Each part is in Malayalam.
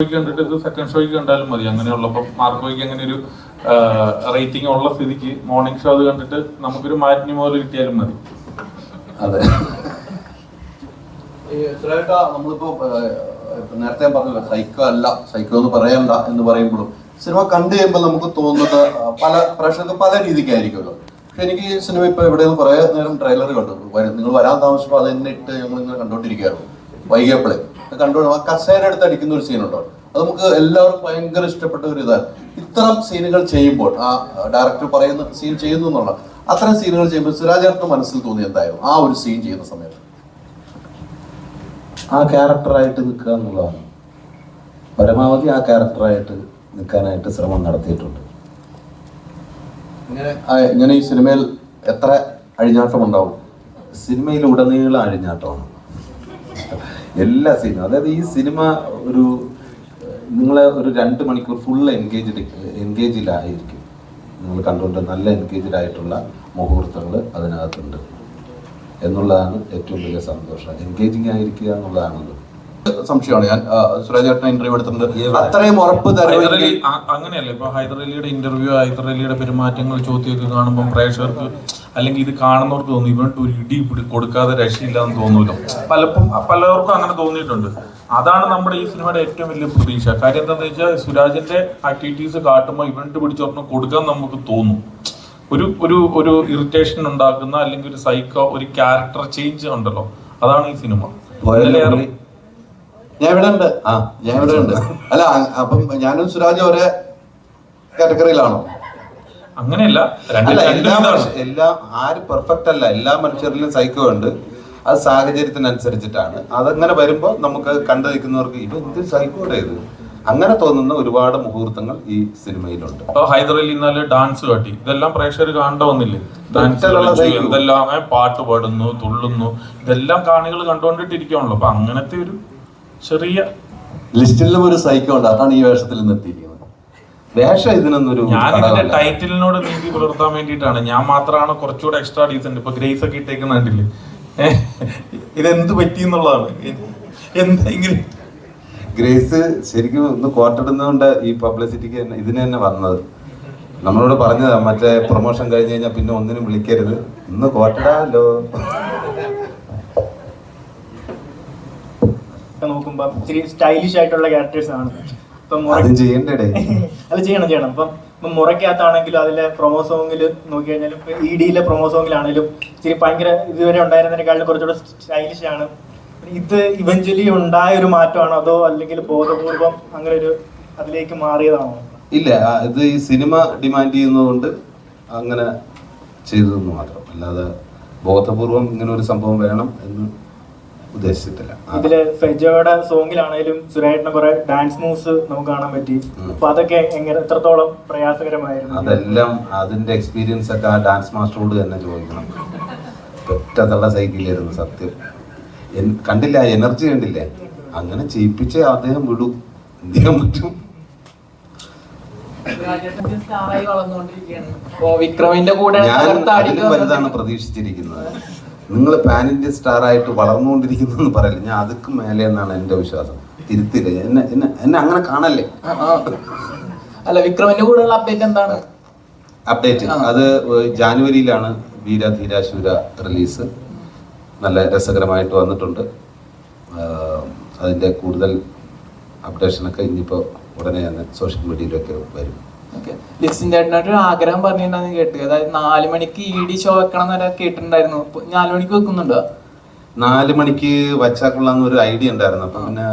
ഷോയ്ക്ക് കണ്ടിട്ട് ഇത് സെക്കൻഡ് ഷോയ്ക്ക് കണ്ടാലും മതി. അങ്ങനെയുള്ളപ്പോൾ മാർക്കോയ്ക്ക് അങ്ങനെ ഒരു റേറ്റിംഗ് ഉള്ള സ്ഥിതിക്ക് മോർണിംഗ് ഷോ അത് കണ്ടിട്ട് നമുക്കൊരു മാറ്റിനി പോലെ കിട്ടിയാലും മതി. അതെ. നമ്മളിപ്പോ നേരത്തെ പറഞ്ഞല്ലോ സൈക്കോ അല്ല സൈക്കോ എന്ന് പറയണ്ട എന്ന് പറയുമ്പോഴും സിനിമ കണ്ടു കഴിയുമ്പോൾ നമുക്ക് തോന്നുന്നത് പല പ്രേക്ഷകർക്ക് പല രീതിക്കായിരിക്കുമല്ലോ. പക്ഷെ എനിക്ക് ഈ സിനിമ ഇപ്പൊ എവിടെ കുറെ നേരം ട്രെയിലർ കണ്ടു. നിങ്ങൾ വരാൻ താമസിച്ചപ്പോൾ അത് തന്നെ ഇട്ട് ഞങ്ങൾ ഇങ്ങനെ കണ്ടോണ്ടിരിക്കുകയായിരുന്നു വൈകിയപ്പോഴേ. കണ്ടു ആ കസേര എടുത്ത് അടിക്കുന്ന ഒരു സീനുണ്ടോ? അത് നമുക്ക് എല്ലാവർക്കും ഭയങ്കര ഇഷ്ടപ്പെട്ട ഒരു ഇതാണ്. ഇത്തരം സീനുകൾ ചെയ്യുമ്പോൾ ആ ഡയറക്ടർ പറയുന്ന സീൻ ചെയ്യുന്നു എന്നുള്ള അത്തരം സീനുകൾ ചെയ്യുമ്പോൾ സുരാജേട്ടന് മനസ്സിൽ തോന്നി എന്തായാലും ആ ഒരു സീൻ ചെയ്യുന്ന സമയത്ത്. ആ ക്യാരക്ടറായിട്ട് നിൽക്കുക എന്നുള്ളതാണ്. പരമാവധി ആ ക്യാരക്ടറായിട്ട് നിൽക്കാനായിട്ട് ശ്രമം നടത്തിയിട്ടുണ്ട്. ഇങ്ങനെ ഇങ്ങനെ ഈ സിനിമയിൽ എത്ര അഴിഞ്ഞാട്ടം ഉണ്ടാവും സിനിമയിൽ ഉടനീളം അഴിഞ്ഞാട്ടമാണ്. എല്ലാ സീനും. അതായത് ഈ സിനിമ ഒരു നിങ്ങളെ ഒരു രണ്ട് മണിക്കൂർ ഫുൾ എൻഗേജ്ഡ് എൻഗേജിലായിരിക്കും നിങ്ങൾ കണ്ടുകൊണ്ട് നല്ല എൻഗേജ്ഡ് ആയിട്ടുള്ള മുഹൂർത്തങ്ങൾ അതിനകത്തുണ്ട്. എന്നുള്ളതാണ് ഏറ്റവും വലിയ സന്തോഷം. എൻഗേജിങ് ആയിരിക്കുക എന്നുള്ളതാണല്ലോ. സംശയമാണ് ഞാൻ. സുരേജ് ഇന്റർവ്യൂ എടുത്തിട്ടുണ്ട്. അത്രയും ഉറപ്പ് അങ്ങനെയല്ല? ഇപ്പൊ ഹൈദർ അലിയുടെ ഇന്റർവ്യൂ ഹൈദർ അലിയുടെ പെരുമാറ്റങ്ങൾ ചോദ്യമൊക്കെ കാണുമ്പോൾ പ്രേക്ഷകർക്ക് അല്ലെങ്കിൽ ഇത് കാണുന്നവർക്ക് തോന്നും ഇവർക്ക് ഒരു ഇടി കൊടുക്കാതെ രക്ഷയില്ല എന്ന് തോന്നുമല്ലോ പലപ്പം പലർക്കും അങ്ങനെ തോന്നിയിട്ടുണ്ട്. അതാണ് നമ്മുടെ ഈ സിനിമയുടെ ഏറ്റവും വലിയ പ്രതീക്ഷ. കാര്യം എന്താണെന്ന് വെച്ചാൽ സുരാജിന്റെ ആക്ടിവിറ്റീസ് കാട്ടുമ്പോൾ ഇവന്റ് പിടിച്ചോർന്ന് കൊടുക്കാൻ നമുക്ക് തോന്നും. ഒരു ഒരു ഒരു ഇറിറ്റേഷൻ ഉണ്ടാക്കുന്ന അല്ലെങ്കിൽ ഒരു സൈക്കോ ഒരു ക്യാരക്ടർ ചേഞ്ച് ഉണ്ടല്ലോ. അതാണ് ഈ സിനിമ. ഞാൻ ഇവിടെ ഉണ്ട്. ആ. ഞാൻ ഇവിടെ ഉണ്ട്. അല്ല അപ്പം ഞാനും സുരാജ് ഒരേ കാറ്റഗറിയിലാണോ അങ്ങനെയല്ല രണ്ട് രണ്ട് എല്ലാ ആരും പെർഫെക്റ്റ് അല്ല എല്ലാ മനുഷ്യരിലും സൈക്കോ ഉണ്ട്. അത് സാഹചര്യത്തിനനുസരിച്ചിട്ടാണ്. അതങ്ങനെ വരുമ്പോൾ നമുക്ക് കണ്ടു നിൽക്കുന്നവർക്ക് ഇവ എന്ത് സൈക്കോടെ ഇത്? അങ്ങനെ തോന്നുന്ന ഒരുപാട് മുഹൂർത്തങ്ങൾ ഈ സിനിമയിലുണ്ട്. അപ്പൊ അലി ഇന്നാൽ ഡാൻസ് കാട്ടി. ഇതെല്ലാം പ്രേക്ഷകർ കാണേണ്ട വന്നില്ലേ ഡാൻസ്. എന്തെല്ലാം പാട്ട് പാടുന്നു തുള്ളുന്നു. ഇതെല്ലാം കാണികൾ കണ്ടുകൊണ്ടിട്ടിരിക്കുകയാണല്ലോ. അപ്പൊ അങ്ങനത്തെ ഒരു ചെറിയ ലിസ്റ്റിലും ഒരു സൈക്കോ ഉണ്ട്. അതാണ് ഈ വേഷത്തിൽ നിന്ന് എത്തിയിരിക്കുന്നത്. വേഷം ഇതിനൊന്നൊരു ഞാൻ ഇതിന്റെ. ടൈറ്റിലിനോട് നീതി പുലർത്താൻ വേണ്ടിയിട്ടാണ്. ഞാൻ മാത്രമാണ് കുറച്ചുകൂടെ എക്സ്ട്രാ ഡീസന്റ് ഇപ്പൊ ഗ്രേസ് ഒക്കെ ഇട്ടേക്കുന്ന കണ്ടില്ലേ? ഇതെന്ത് പറ്റി എന്നുള്ളതാണ്. എന്തെങ്കിലും ഇങ്ങനെ ഗ്രേസ് ശരിക്കും ഒന്ന് കോട്ടിടുന്നതുകൊണ്ട് ഈ പബ്ലിസിറ്റിക്ക് തന്നെ ഇതിന് തന്നെ വന്നത്. നമ്മളോട് പറഞ്ഞതാ മറ്റേ പ്രൊമോഷൻ കഴിഞ്ഞ് കഴിഞ്ഞാൽ പിന്നെ ഒന്നിനും വിളിക്കരുത്. ഇന്ന് കോട്ടിടാലോ നോക്കുമ്പോൾ നോക്കുമ്പോ ഇച്ചിരി സ്റ്റൈലിഷ് ആയിട്ടുള്ള ക്യാരക്ടേഴ്സ് ആണ്. അതും ചെയ്യണ്ടേ അത് ചെയ്യണം ചെയ്യണം. ഇപ്പം ഇപ്പം മുറയ്ക്കകത്താണെങ്കിലും അതിലെ പ്രൊമോ സോങ്ങിൽ നോക്കി കഴിഞ്ഞാലും ഇ ഡിയിലെ പ്രൊമോ സോങ്ങിലാണെങ്കിലും ഇച്ചിരി ഭയങ്കര ഇതുവരെ ഉണ്ടായിരുന്നതിനേക്കാളും കുറച്ചുകൂടെ സ്റ്റൈലിഷ് ആണ്. ഇത് ഇവഞ്ച്വലി ഉണ്ടായ ഒരു മാറ്റമാണോ അതോ അല്ലെങ്കിൽ ബോധപൂർവം അങ്ങനെ ഒരു അതിലേക്ക് മാറിയതാണോ? ഇല്ല ഇത് ഈ സിനിമ ഡിമാൻഡ് ചെയ്യുന്നതുകൊണ്ട് അങ്ങനെ ചെയ്തതെന്ന് മാത്രം. അല്ലാതെ ബോധപൂർവം ഇങ്ങനെ ഒരു സംഭവം വേണം എന്ന് ഉദ്ദേശിച്ചിട്ടില്ല. ആ. ഇതിൽ ഫെജോയുടെ സോങ്ങിലാണെങ്കിലും സുരേഷിന്റെ കുറെ ഡാൻസ് മൂവ്സ് നമുക്ക് കാണാൻ പറ്റി. അപ്പൊ അതൊക്കെ എങ്ങനെ എത്രത്തോളം പ്രയാസകരമായിരുന്നു? അതെല്ലാം അതിന്റെ എക്സ്പീരിയൻസ് ഒക്കെ ആ ഡാൻസ് മാസ്റ്ററോട് തന്നെ ചോദിക്കണം. ഒറ്റ തള്ള സൈക്കിളിലായിരുന്നു സത്യം കണ്ടില്ല എനർജി കണ്ടില്ലേ? അങ്ങനെ ചെയ്യിപ്പിച്ച് അദ്ദേഹം വിടും. എന്ത് ചെയ്യാൻ പറ്റും? ഞാൻ വലുതാണ് പ്രതീക്ഷിച്ചിരിക്കുന്നത്. നിങ്ങൾ പാൻ ഇന്ത്യ സ്റ്റാർ ആയിട്ട് വളർന്നുകൊണ്ടിരിക്കുന്നു എന്ന് പറയില്ല? ഞാൻ അതുക്കും മേലെ എന്നാണ് എന്റെ വിശ്വാസം. തിരുത്തില്ല എന്നെ എന്നെ എന്നെ അങ്ങനെ കാണല്ലേ. അല്ല വിക്രമിന്റെ കൂടെയുള്ള അപ്ഡേറ്റ് എന്താണ്? അപ്ഡേറ്റ് അത് ജാനുവരിയിലാണ് വീര ധീരാശൂര റിലീസ് നല്ല രസകരമായിട്ട് വന്നിട്ടുണ്ട്. അതിന്റെ കൂടുതൽ അപ്ഡേഷനൊക്കെ ഇനിയിപ്പോൾ ഉടനെ തന്നെ സോഷ്യൽ മീഡിയയിലൊക്കെ വരും. ഓക്കെ ലിസ്റ്റിൻ ചേട്ടനായിട്ട് ഒരു ആഗ്രഹം പറഞ്ഞിട്ടുണ്ടെന്ന് കേട്ടു. അതായത് നാല് മണിക്ക് ഇ ഡി ഷോ വെക്കണം എന്നൊക്കെ കേട്ടിട്ടുണ്ടായിരുന്നു. നാല് മണിക്ക് വെക്കുന്നുണ്ടോ? നാല് മണിക്ക് വച്ചാൽ കൊള്ളാന്ന് ഒരു ഐഡിയ ഉണ്ടായിരുന്നു. അപ്പൊ പിന്നെ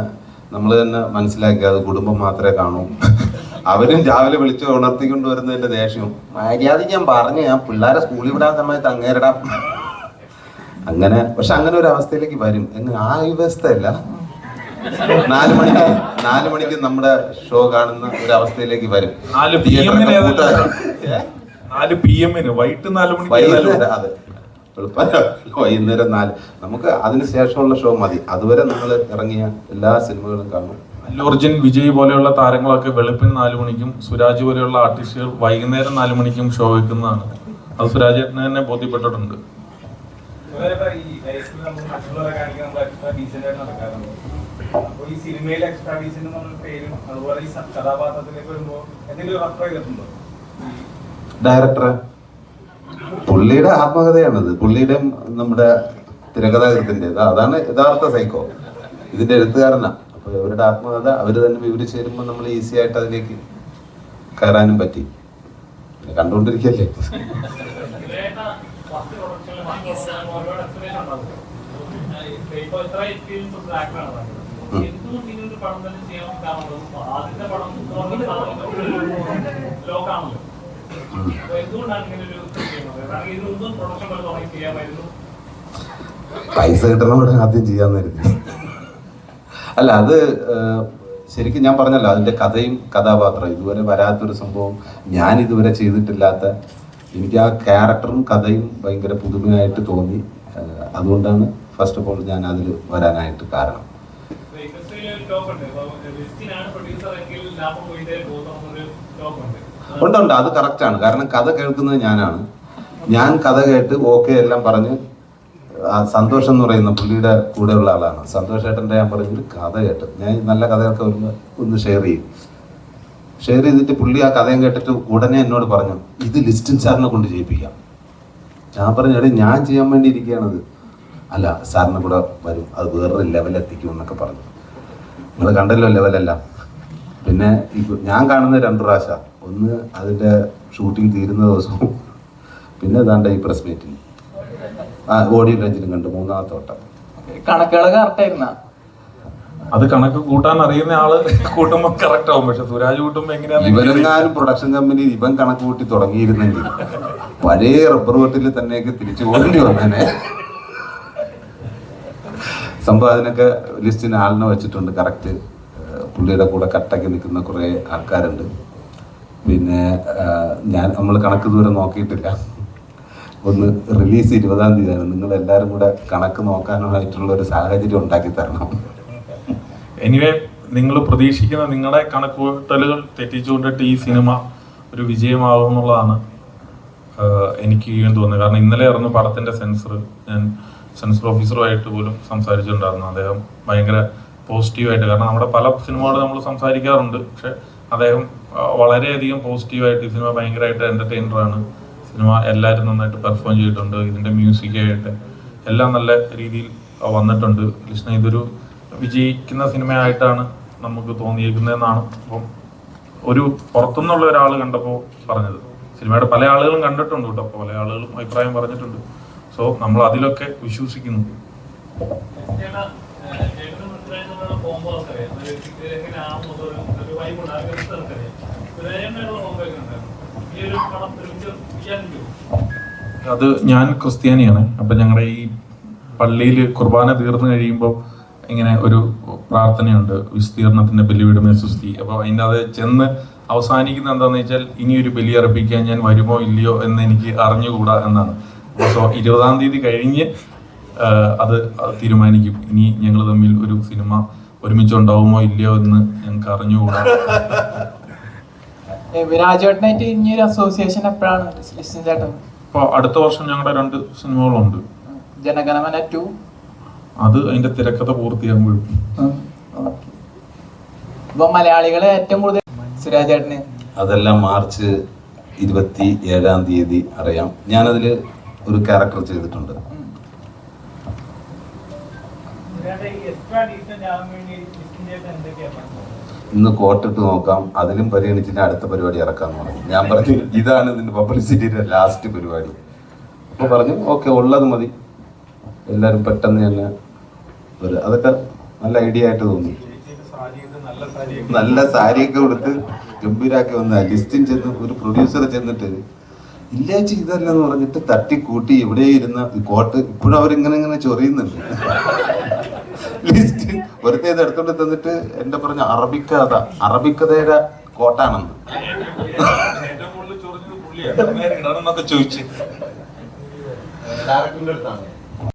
നമ്മൾ തന്നെ മനസ്സിലാക്കി അത് കുടുംബം മാത്രമേ കാണൂ. അവരും രാവിലെ വിളിച്ച് ഉണർത്തിക്കൊണ്ട് വരുന്നതിന്റെ ദേഷ്യവും മര്യാദ ഞാൻ പറഞ്ഞു. ഞാൻ പിള്ളേരെ സ്കൂളിൽ വിടാൻ സമയത്ത് അങ്ങേരിടാം അങ്ങനെ. പക്ഷെ അങ്ങനെ ഒരു അവസ്ഥയിലേക്ക് വരും. ആ വ്യവസ്ഥയല്ല നാല് മണിക്ക് നാല് മണിക്ക് നമ്മുടെ ഷോ കാണുന്ന ഒരു അവസ്ഥയിലേക്ക് വരും. നാല് പി എമ്മിന് വൈകിട്ട് നാല് മണിക്ക് വൈകുന്നേരം അതെ. വൈകുന്നേരം നാല്. നമുക്ക് അതിന് ശേഷമുള്ള ഷോ മതി. അതുവരെ നമ്മൾ ഇറങ്ങിയ എല്ലാ സിനിമകളും കാണും. അല്ലു വിജയ് പോലെയുള്ള താരങ്ങളൊക്കെ വെളുപ്പിന് നാല് മണിക്കും സുരാജ് പോലെയുള്ള ആർട്ടിസ്റ്റുകൾ വൈകുന്നേരം നാല് മണിക്കും ഷോ വെക്കുന്നതാണ്. അത് സുരാജ് ഏട്ടന് തന്നെ ബോധ്യപ്പെട്ടിട്ടുണ്ട്. ഈ അപ്പൊ എന്നുള്ള പേരും അതുപോലെ ഈ സ- കഥാപാത്രത്തിലേക്ക് വരുമ്പോ എന്തെങ്കിലും റെഫർ ചെയ്തിട്ടുണ്ടോ ഡയറക്ടർ പുള്ളിയുടെ ആത്മകഥയാണിത്. പുള്ളിയുടെ നമ്മുടെ തിരക്കഥാകൃത്തിന്റെ അതാണ് യഥാർത്ഥ സൈക്കോ ഇതിന്റെ എഴുത്തുകാരനാ. അപ്പൊ ഇവരുടെ ആത്മകഥ അവർ തന്നെ വിവരിച്ച് തരുമ്പോൾ നമ്മൾ ഈസി ആയിട്ട് അതിലേക്ക് കയറാനും പറ്റി. കണ്ടുകൊണ്ടിരിക്കല്ലേ ഇപ്പൊ ഇത്ര എക്സ്പീരിയൻസ് ഉള്ള ചെയ്യാൻ പൈസ കിട്ടണോടെ ആദ്യം ചെയ്യാന്ന് കരുതി. അല്ല അത് ശരിക്കും ഞാൻ പറഞ്ഞല്ലോ അതിന്റെ കഥയും കഥാപാത്രം ഇതുവരെ വരാത്തൊരു സംഭവം ഞാൻ ഇതുവരെ ചെയ്തിട്ടില്ലാത്ത എനിക്ക് ആ ക്യാരക്ടറും കഥയും ഭയങ്കര പുതുമയായിട്ട് തോന്നി. അതുകൊണ്ടാണ് ഫസ്റ്റ് ഓഫ് ഓൾ ഞാൻ അതിൽ വരാനായിട്ട് കാരണം. ഇൻഡസ്ട്രിയിൽ ഒരു ടോപ്പ് ഉണ്ട് പ്രൊഡ്യൂസർ എങ്കിൽ ലാഭം പോയിട്ടേ പോകുന്നൊരു ടോപ്പ് ഉണ്ട് ഉണ്ട് ഉണ്ട് അത് കറക്റ്റാണ് കാരണം കഥ കേൾക്കുന്നത് ഞാനാണ്. ഞാൻ കഥ കേട്ട് ഓക്കെ എല്ലാം പറഞ്ഞ് സന്തോഷം എന്ന് പറയുന്ന പുള്ളിയുടെ കൂടെയുള്ള ആളാണ്. സന്തോഷേട്ടന്റെ ഞാൻ പറഞ്ഞൊരു കഥ കേട്ട്. ഞാൻ നല്ല കഥയൊക്കെ വരുമ്പോൾ ഒന്ന് ഷെയർ ചെയ്യും. ഷെയർ ചെയ്തിട്ട് പുള്ളി ആ കഥയും കേട്ടിട്ട് ഉടനെ എന്നോട് പറഞ്ഞു ഇത് ലിസ്റ്റിൻ സാറിനെ കൊണ്ട് ചെയ്യിപ്പിക്കാം. ഞാൻ പറഞ്ഞു എടേ ഞാൻ ചെയ്യാൻ വേണ്ടി ഇരിക്കുകയാണത്. അല്ല സാറിന് കൂടെ വരും. അത് വേറൊരു ലെവലെത്തിക്കും എന്നൊക്കെ പറഞ്ഞു. നിങ്ങൾ കണ്ടല്ലോ ലെവലെല്ലാം. പിന്നെ ഇപ്പൊ ഞാൻ കാണുന്ന രണ്ട് പ്രാവശ്യം. ഒന്ന് അതിന്റെ ഷൂട്ടിംഗ് തീരുന്ന ദിവസവും പിന്നെ ഏതാണ്ട് ഈ പ്രസ് മീറ്റിംഗ് ആ ഓഡിയോ ലഞ്ചിലും കണ്ടു മൂന്നാമത്തെ വട്ടം. കണക്കുകൾ അത് കണക്ക് കൂട്ടാൻ അറിയുന്ന ആൾ കൂട്ടുമ്പോ കറക്റ്റ് ആവും. പക്ഷെ സുരാജ് കൂട്ടുമ്പോ എങ്ങനെയാണ് ഇവരെങ്ങാനും പ്രൊഡക്ഷൻ കമ്പനി ഇവൻ കണക്ക് കൂട്ടി തുടങ്ങിയിരുന്നെങ്കിൽ പഴയ റബ്ബർ വെട്ടിൽ തന്നെയൊക്കെ തിരിച്ചു പോകേണ്ടി വന്നേനെ. സംഭവം ലിസ്റ്റിന് ആളിനെ വെച്ചിട്ടുണ്ട് കറക്റ്റ്. പുള്ളിയുടെ കൂടെ കട്ടൊക്കെ നിൽക്കുന്ന കുറേ ആൾക്കാരുണ്ട്. പിന്നെ ഞാൻ നമ്മൾ കണക്ക് ദൂരം നോക്കിയിട്ടില്ല. ഒന്ന് റിലീസ് ഇരുപതാം തീയതിയാണ്. നിങ്ങൾ എല്ലാവരും കൂടെ കണക്ക് നോക്കാനായിട്ടുള്ള ഒരു സാഹചര്യം ഉണ്ടാക്കി തരണം. എനിവേ നിങ്ങൾ പ്രതീക്ഷിക്കുന്ന നിങ്ങളുടെ കണക്കുകൂട്ടലുകൾ തെറ്റിച്ചുകൊണ്ടിട്ട് ഈ സിനിമ ഒരു വിജയമാകുമെന്നുള്ളതാണ് എനിക്ക് തോന്നുന്നത്. കാരണം ഇന്നലെ ഇറങ്ങുന്ന പടത്തിന്റെ സെൻസർ ഞാൻ സെൻസർ ഓഫീസറുമായിട്ട് പോലും സംസാരിച്ചിട്ടുണ്ടായിരുന്നു. അദ്ദേഹം ഭയങ്കര പോസിറ്റീവായിട്ട് കാരണം നമ്മുടെ പല സിനിമകളും നമ്മൾ സംസാരിക്കാറുണ്ട്. പക്ഷെ അദ്ദേഹം വളരെയധികം പോസിറ്റീവായിട്ട് ഈ സിനിമ ഭയങ്കരമായിട്ട് എന്റർടൈനറാണ് സിനിമ എല്ലാവരും നന്നായിട്ട് പെർഫോം ചെയ്തിട്ടുണ്ട്. ഇതിന്റെ മ്യൂസിക്കായിട്ട് എല്ലാം നല്ല രീതിയിൽ വന്നിട്ടുണ്ട്. കൃഷ്ണ ഇതൊരു വിജയിക്കുന്ന സിനിമയായിട്ടാണ് നമുക്ക് തോന്നിയിരിക്കുന്നതെന്നാണ് അപ്പം ഒരു പുറത്തുനിന്നുള്ള ഒരാൾ കണ്ടപ്പോൾ പറഞ്ഞത്. സിനിമയുടെ പല ആളുകളും കണ്ടിട്ടുണ്ട് കേട്ടോ. പല ആളുകളും അഭിപ്രായം പറഞ്ഞിട്ടുണ്ട്. സോ നമ്മൾ അതിലൊക്കെ വിശ്വസിക്കുന്നു. അത് ഞാൻ ക്രിസ്ത്യാനിയാണ്. അപ്പൊ ഞങ്ങളുടെ ഈ പള്ളിയിൽ കുർബാന തീർന്നു കഴിയുമ്പോൾ ഇങ്ങനെ ഒരു പ്രാർത്ഥനയുണ്ട്. വിസ്തീർണത്തിന്റെ ബലിവിടുമേ സുസ്തി അപ്പൊ അതിന്റെ അത് ചെന്ന് അവസാനിക്കുന്ന എന്താണെന്ന് വെച്ചാൽ ഇനി ഒരു ബലി അർപ്പിക്കാൻ ഞാൻ വരുമോ ഇല്ലയോ എന്ന് എനിക്ക് അറിഞ്ഞുകൂടാ എന്നാണ്. ഇരുപതാം തീയതി കഴിഞ്ഞ് അത് തീരുമാനിക്കും. ഇനി ഞങ്ങൾ തമ്മിൽ ഒരു സിനിമ ഒരുമിച്ചുണ്ടാവുമോ ഇല്ലയോ എന്ന് ഞങ്ങൾക്ക് അറിഞ്ഞുകൂടാ. രാജുവേട്ടനായിട്ട് ഇനി ഒരു അസോസിയേഷൻ എപ്പോഴാണ് ലിസ്റ്റിൻ ചേട്ടൻ? അപ്പോൾ അടുത്ത വർഷം ഞങ്ങളുടെ രണ്ട് സിനിമകളുണ്ട്. ജനഗണമന ടു. അത് അതിന്റെ തിരക്കഥ പൂർത്തിയാകുമ്പോഴും. ഇപ്പൊ മലയാളികളെ ഏറ്റവും കൂടുതൽ സുരാജേട്ടന്. അതെല്ലാം മാർച്ച് ഇരുപത്തി ഏഴാം തീയതി അറിയാം. ഞാനതിൽ ഒരു ക്യാരക്ടർ ചെയ്തിട്ടുണ്ട്. ഇന്ന് കോട്ടിട്ട് നോക്കാം. അതിലും പരിഗണിച്ചിട്ട് അടുത്ത പരിപാടി ഇറക്കാൻ പറഞ്ഞു. ഞാൻ പറഞ്ഞു ഇതാണ് ഇതിന്റെ പബ്ലിസിറ്റിയുടെ ലാസ്റ്റ് പരിപാടി. അപ്പൊ പറഞ്ഞു ഓക്കെ ഉള്ളത് മതി. എല്ലാരും പെട്ടെന്ന് തന്നെ ഒരു അതൊക്കെ നല്ല ഐഡിയ ആയിട്ട് തോന്നി. നല്ല സാരിയൊക്കെ. കൊടുത്ത് ഗംഭീരാക്കി വന്ന ലിസ്റ്റിൻ ചെന്ന് ഒരു പ്രൊഡ്യൂസർ ചെന്നിട്ട് ഇല്ലാച്ചി ഇതല്ലെന്ന് പറഞ്ഞിട്ട് തട്ടിക്കൂട്ടി ഇവിടെ ഇരുന്ന കോട്ട് ഇപ്പോഴും അവരിങ്ങനെ ഇങ്ങനെ ചൊറിയുന്നുണ്ട്. ലിസ്റ്റ് വെറുതെ ഇത് എടുത്തോണ്ട് തന്നിട്ട് എന്റെ പറഞ്ഞ അറബിക്കഥ അറബിക്കഥയുടെ കോട്ടാണെന്ന്. ചോദിച്ചു.